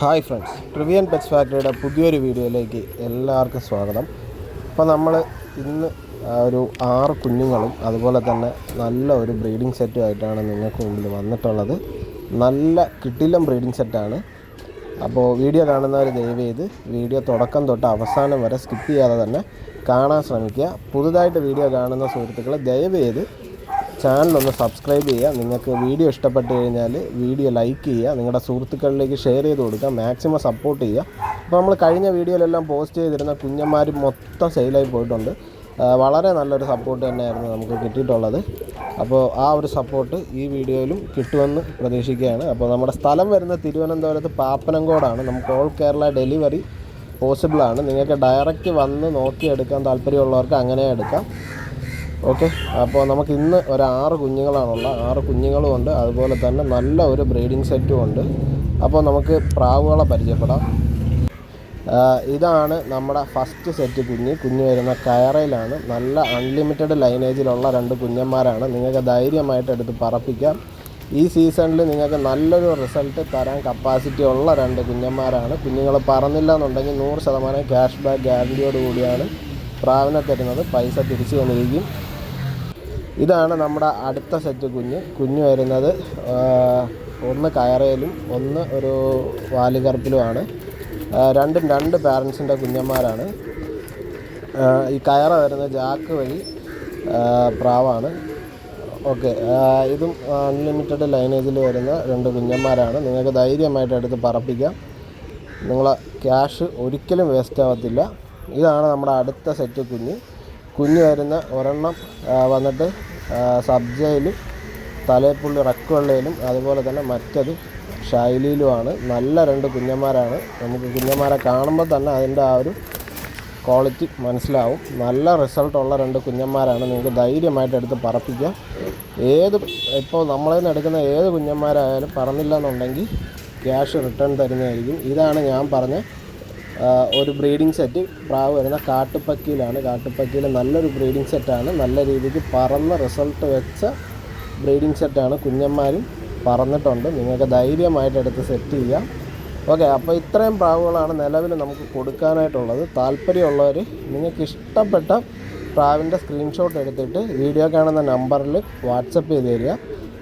Hi friends. ട്രിവിയൻ pets ഫാക്ടറിയുടെ പുതിയൊരു വീഡിയോയിലേക്ക് എല്ലാവർക്കും സ്വാഗതം. അപ്പോൾ നമ്മൾ ഇന്ന് ഒരു ആറ് കുഞ്ഞുങ്ങളും അതുപോലെ തന്നെ നല്ല ഒരു ബ്രീഡിംഗ് സെറ്റുമായിട്ടാണ് നിങ്ങൾക്ക് മുമ്പിൽ വന്നിട്ടുള്ളത്. നല്ല കിട്ടിലും ബ്രീഡിംഗ് സെറ്റാണ്. അപ്പോൾ വീഡിയോ കാണുന്നവർ ദയവ് ചെയ്ത് വീഡിയോ തുടക്കം തൊട്ട് അവസാനം വരെ സ്കിപ്പ് ചെയ്യാതെ തന്നെ കാണാൻ ശ്രമിക്കുക. പുതുതായിട്ട് വീഡിയോ കാണുന്ന സുഹൃത്തുക്കൾ ദയവ് ചെയ്ത് ചാനലൊന്ന് സബ്സ്ക്രൈബ് ചെയ്യുക. നിങ്ങൾക്ക് വീഡിയോ ഇഷ്ടപ്പെട്ട് കഴിഞ്ഞാൽ വീഡിയോ ലൈക്ക് ചെയ്യുക. നിങ്ങളുടെ സുഹൃത്തുക്കളിലേക്ക് ഷെയർ ചെയ്ത് കൊടുക്കുക. മാക്സിമം സപ്പോർട്ട് ചെയ്യുക. അപ്പോൾ നമ്മൾ കഴിഞ്ഞ വീഡിയോയിലെല്ലാം പോസ്റ്റ് ചെയ്തിരുന്ന കുഞ്ഞന്മാർ മൊത്തം സെയിലായി പോയിട്ടുണ്ട്. വളരെ നല്ലൊരു സപ്പോർട്ട് തന്നെയായിരുന്നു നമുക്ക് കിട്ടിയിട്ടുള്ളത്. അപ്പോൾ ആ ഒരു സപ്പോർട്ട് ഈ വീഡിയോയിലും കിട്ടുമെന്ന് പ്രതീക്ഷിക്കുകയാണ്. അപ്പോൾ നമ്മുടെ സ്ഥലം വരുന്ന തിരുവനന്തപുരത്ത് പാപ്പനംകോടാണ്. നമുക്ക് ഓൾ കേരള ഡെലിവറി പോസിബിളാണ്. നിങ്ങൾക്ക് ഡയറക്റ്റ് വന്ന് നോക്കിയെടുക്കാൻ താല്പര്യമുള്ളവർക്ക് അങ്ങനെ എടുക്കാം. ഓക്കെ? അപ്പോൾ നമുക്ക് ഇന്ന് ഒരു ആറ് കുഞ്ഞുങ്ങളാണുള്ള ആറ് കുഞ്ഞുങ്ങളും ഉണ്ട്. അതുപോലെ തന്നെ നല്ല ഒരു ബ്രീഡിംഗ് സെറ്റും ഉണ്ട്. അപ്പോൾ നമുക്ക് പ്രാവുകളെ പരിചയപ്പെടാം. ഇതാണ് നമ്മുടെ ഫസ്റ്റ് സെറ്റ് കുഞ്ഞ്. കുഞ്ഞ് വരുന്ന കയറയിലാണ്. നല്ല അൺലിമിറ്റഡ് ലൈനേജിലുള്ള രണ്ട് കുഞ്ഞന്മാരാണ്. നിങ്ങൾക്ക് ധൈര്യമായിട്ട് എടുത്ത് പറപ്പിക്കാം. ഈ സീസണിൽ നിങ്ങൾക്ക് നല്ലൊരു റിസൾട്ട് തരാൻ കപ്പാസിറ്റി ഉള്ള രണ്ട് കുഞ്ഞന്മാരാണ്. കുഞ്ഞുങ്ങൾ പറന്നില്ല എന്നുണ്ടെങ്കിൽ നൂറ് ശതമാനം ക്യാഷ് ബാക്ക് ഗ്യാരണ്ടിയോട് കൂടിയാണ് പ്രാവിനെ തരുന്നത്. പൈസ തിരിച്ചു തന്നിരിക്കും. ഇതാണ് നമ്മുടെ അടുത്ത സെറ്റ് കുഞ്ഞ്. കുഞ്ഞ് വരുന്നത് ഒന്ന് കയറയിലും ഒന്ന് ഒരു വാലികറുപ്പിലുമാണ്. രണ്ടും രണ്ട് പാരൻസിന്റെ കുഞ്ഞന്മാരാണ്. ഈ കയറ വരുന്ന ജാക്ക് വഴി പ്രാവാണ്. ഓക്കെ ഇതും അൺലിമിറ്റഡ് ലൈനേജിൽ വരുന്ന രണ്ട് കുഞ്ഞന്മാരാണ്. നിങ്ങൾക്ക് ധൈര്യമായിട്ട് എടുത്ത് പറപ്പിക്കാം. നിങ്ങളെ ക്യാഷ് ഒരിക്കലും വേസ്റ്റ് ആവത്തില്ല. ഇതാണ് നമ്മുടെ അടുത്ത സെറ്റ് കുഞ്ഞ്. കുഞ്ഞ് വരുന്ന ഒരെണ്ണം വന്നിട്ട് സബ്ജയിലും തലേപ്പുള്ളി റക്കുവള്ളയിലും അതുപോലെ തന്നെ മറ്റത് ശൈലിയിലുമാണ്. നല്ല രണ്ട് കുഞ്ഞന്മാരാണ്. നമുക്ക് കുഞ്ഞന്മാരെ കാണുമ്പോൾ തന്നെ അതിന്റെ ആ ഒരു ക്വാളിറ്റി മനസ്സിലാവും. നല്ല റിസൾട്ടുള്ള രണ്ട് കുഞ്ഞന്മാരാണ്. നിങ്ങൾക്ക് ധൈര്യമായിട്ട് എടുത്ത് പറപ്പിക്കാം. ഏത് ഇപ്പോൾ നമ്മളിൽ നിന്ന് എടുക്കുന്ന ഏത് കുഞ്ഞന്മാരായാലും പറന്നില്ല എന്നുണ്ടെങ്കിൽ ക്യാഷ് റിട്ടേൺ തരുന്നതായിരിക്കും. ഇതാണ് ഞാൻ പറഞ്ഞ ഒരു ബ്രീഡിംഗ് സെറ്റ് പ്രാവ് വരുന്ന കാട്ടുപ്പക്കിയിലാണ്. കാട്ടുപ്പക്കിയിൽ നല്ലൊരു ബ്രീഡിംഗ് സെറ്റാണ്. നല്ല രീതിക്ക് പറന്ന റിസൾട്ട് വെച്ച ബ്രീഡിംഗ് സെറ്റാണ് കുഞ്ഞന്മാരും പറന്നിട്ടുണ്ട്. നിങ്ങൾക്ക് ധൈര്യമായിട്ട് എടുത്ത് സെറ്റ് ചെയ്യാം. ഓക്കെ അപ്പോൾ ഇത്രയും പ്രാവുകളാണ് നിലവിൽ നമുക്ക് കൊടുക്കാനായിട്ടുള്ളത്. താല്പര്യമുള്ളവർ നിങ്ങൾക്ക് ഇഷ്ടപ്പെട്ട പ്രാവിന്റെ സ്ക്രീൻഷോട്ട് എടുത്തിട്ട് വീഡിയോ കാണുന്ന നമ്പറിൽ വാട്സപ്പ് ചെയ്ത് തരിക.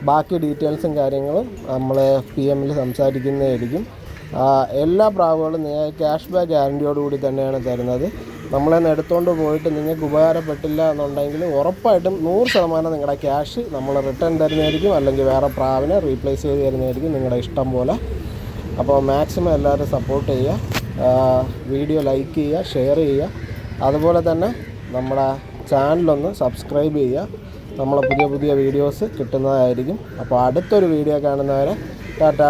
ബാക്കി ഡീറ്റെയിൽസും കാര്യങ്ങളും നമ്മൾ പി എമ്മിൽ സംസാരിക്കുന്നതായിരിക്കും. എല്ലാ പ്രാവുകളും നിങ്ങൾ ക്യാഷ് ബാക്ക് ഗ്യാരണ്ടിയോടുകൂടി തന്നെയാണ് തരുന്നത്. നമ്മളെന്ന് എടുത്തുകൊണ്ട് പോയിട്ട് നിങ്ങൾക്ക് ഉപകാരപ്പെട്ടില്ല എന്നുണ്ടെങ്കിൽ ഉറപ്പായിട്ടും നൂറ് ശതമാനം നിങ്ങളുടെ ക്യാഷ് നമ്മൾ റിട്ടേൺ തരുന്നതായിരിക്കും. അല്ലെങ്കിൽ വേറെ പ്രാവിനെ റീപ്ലേസ് ചെയ്ത് തരുന്നതായിരിക്കും നിങ്ങളുടെ ഇഷ്ടം പോലെ. അപ്പോൾ മാക്സിമം എല്ലാവരും സപ്പോർട്ട് ചെയ്യുക. വീഡിയോ ലൈക്ക് ചെയ്യുക ഷെയർ ചെയ്യുക. അതുപോലെ തന്നെ നമ്മുടെ ചാനലൊന്ന് സബ്സ്ക്രൈബ് ചെയ്യുക. നമ്മളെ പുതിയ പുതിയ വീഡിയോസ് കിട്ടുന്നതായിരിക്കും. അപ്പോൾ അടുത്തൊരു വീഡിയോ കാണുന്നവരെ ടാറ്റ.